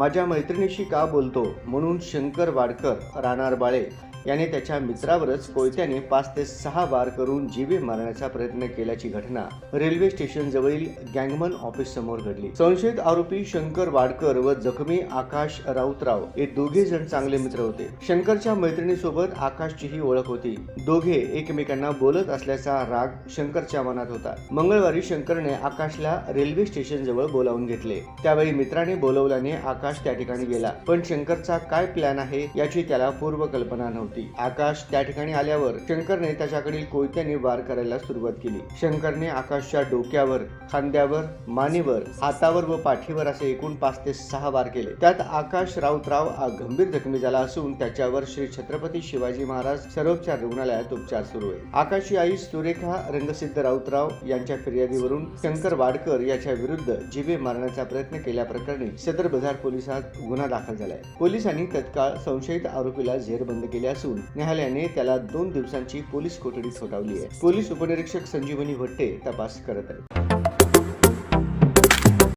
माझ्या मैत्रिणीशी का बोलतो? म्हणून शंकर वाडकर राहणार बाळे याने त्याच्या मित्रावरच कोयत्याने पाच ते सहा बार करून जीवे मारण्याचा प्रयत्न केल्याची घटना रेल्वे स्टेशन जवळील गँगमन ऑफिस समोर घडली. संशयित आरोपी शंकर वाडकर व जखमी आकाश राऊतराव हे दोघे जण चांगले मित्र होते. शंकरच्या मैत्रिणीसोबत आकाशचीही ओळख होती. दोघे एकमेकांना बोलत असल्याचा राग शंकरच्या मनात होता. मंगळवारी शंकरने आकाशला रेल्वे स्टेशन जवळ बोलावून घेतले. त्यावेळी मित्राने बोलवल्याने आकाश त्या ठिकाणी गेला. पण शंकरचा काय प्लॅन आहे याची त्याला पूर्वकल्पना नव्हती. आकाश त्या ठिकाणी आल्यावर शंकरने त्याच्याकडील कोयत्याने वार करायला सुरुवात केली. शंकरने आकाशच्या डोक्यावर खांद्यावर मानेवर हातावर व पाठीवर असे एकूण पाच ते सहा वार केले. त्यात आकाश राऊतराव गंभीर जखमी झाला असून त्याच्यावर श्री छत्रपती शिवाजी महाराज सर्वोपचार रुग्णालयात उपचार सुरू आहे आकाशची आई सुरेखा रंगसिद्ध राऊतराव यांच्या फिर्यादीवरून शंकर वाडकर याच्या विरुद्ध जिवे मारण्याचा प्रयत्न केल्याप्रकरणी सदर बझार पोलिसात गुन्हा दाखल झालाय. पोलिसांनी तत्काळ संशयित आरोपीला जेरबंद केल्यास असून न्यायालयाने त्याला दोन दिवसांची पोलीस कोठडी सोडावली आहे. पोलीस उपनिरीक्षक संजीवनी भट्टे तपास करत आहेत.